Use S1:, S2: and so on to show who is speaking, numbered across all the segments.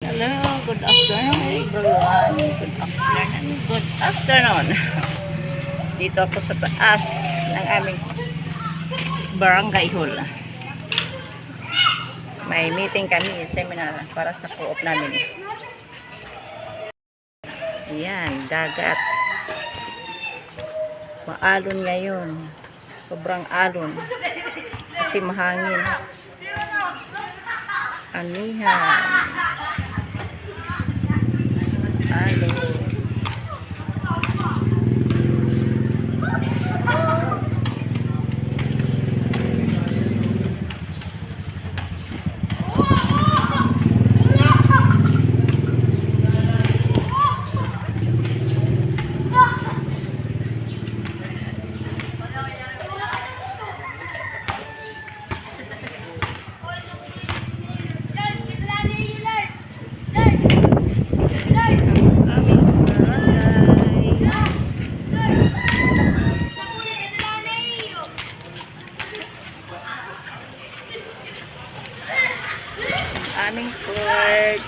S1: Hello, good afternoon everyone. Good afternoon, good afternoon. Dito ako sa taas ng aming barangay hall. May meeting kami, seminar para sa co-op namin. Yan, dagat. Maalon ngayon. Sobrang alon. Kasi mahangin. Anihan. Thank you. Aming court.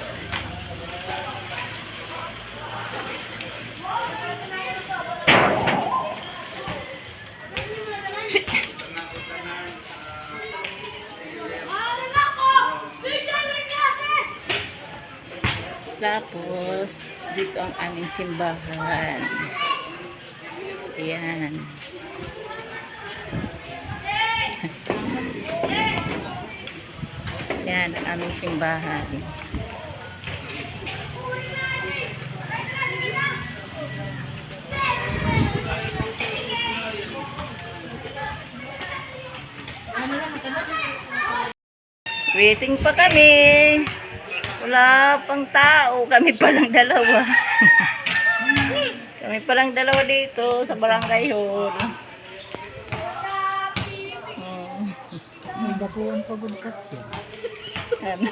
S1: Tapos, dito ang aming simbahan. Ayan. Yan ang aming simbahan. Waiting pa kami. Wala pang tao. Kami pa lang dalawa. kami pa lang dalawa dito sa barangay hall.
S2: May dakuan pagod katsi.
S1: Ano?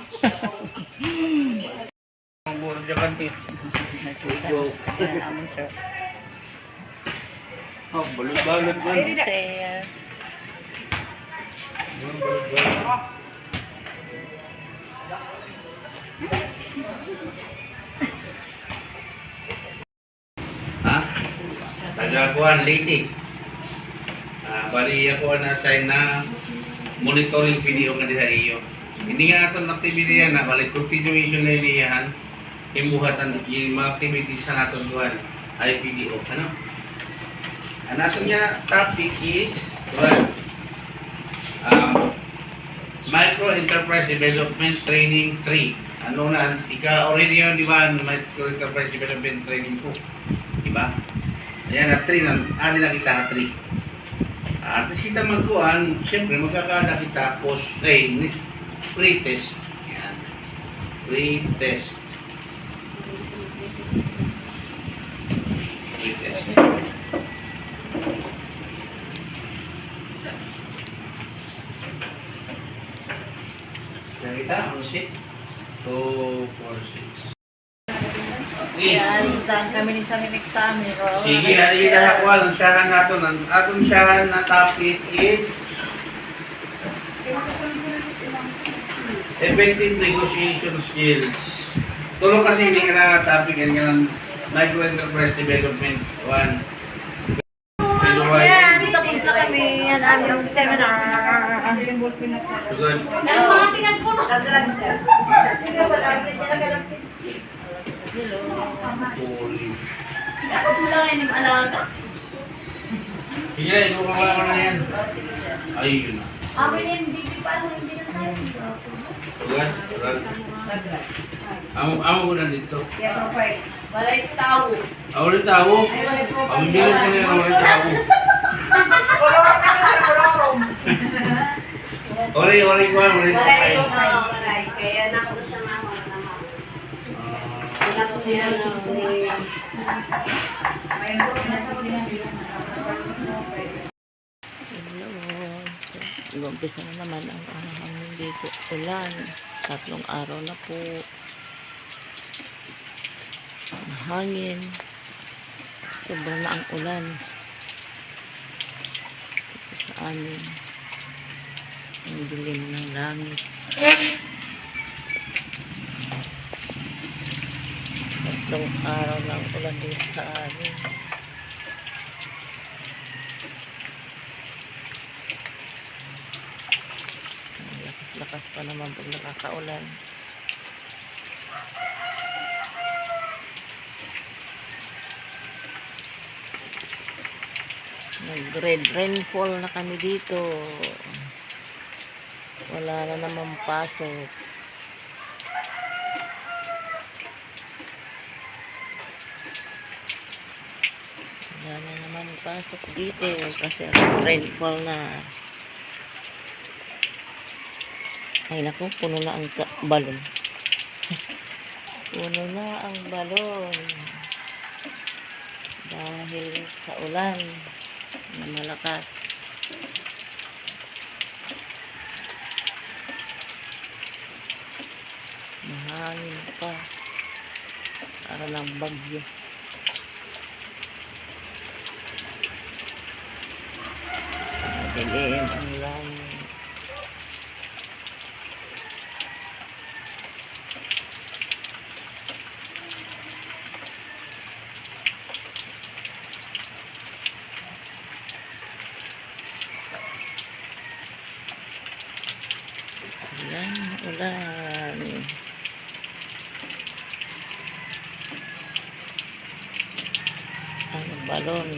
S3: Oh, balot-balot man.
S1: Sir.
S3: Ha? Taga-kuhan, lady. Ah, bali ako na-assign na monitoring video nga diha iyo. Hindi nga aton activity yan na bali configuration na iniyahan. Himuhatan yung mga activities sa naton duhan ay video. Ano? Ang naton niya topic is well, um, Micro Enterprise Development Training 3. Ano na, ika already yun, di ba, Micro Enterprise Development Training 2. Di ba? Ayan, na 3 na, ano na kita na 3. At kita magkuhan, siyempre magkakada kita post, eh, pre-test. Ayan. Pre-test. Pre-test. Nakita, ang sit. 2, 4, 6.
S1: Yan, saan kami ni sa examen.
S3: Sige, ali na ako ang siyahan nato ang atong siyahan na topic is effective negotiation skills. Tulo kasi hindi ka na topic yan nga ng micro enterprise development 1. Pero why?
S1: Yan, tapos na kami. Yan, aming seminar.
S3: Good. Holy. Sige, ito ka wala ka na yan. Ay, yun na. Ulan, ulan. Amo, amo ko na dito. Ako rin tao. Ang bilog ko na ako rin tao. Ori, ori ko, ori ko. Ay.
S1: Hello. Umpisa na naman ang panahon dito. Ulan. Tatlong araw na po. Hangin. Sobra na ang ulan. Dito sa amin. Ang dilim ng langit.
S4: tatlong araw ng ulan dito sa amin. Ang Lakas-lakas pa naman pag nakakaulan. Nag-red rainfall na kami dito. Wala na naman pasok. Wala na naman pasok dito kasi rainfall na. Ay naku, puno na ang balon. puno na ang balon. Dahil sa ulan na malakas. Mahangin pa. Para lang bagyo. Madilim ang langit. Ulan. Ang balon,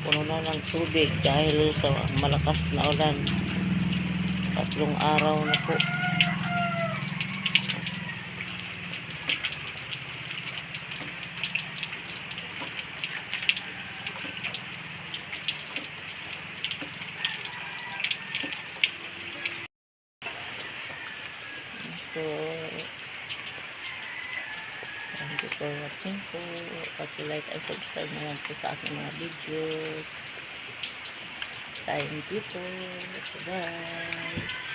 S4: puno na ng tubig dahil sa malakas na ulan. Tatlong araw na po. Thank you for watching po. Paki-like and subscribe na lang po sa aking mga videos. Thank you po. Bye.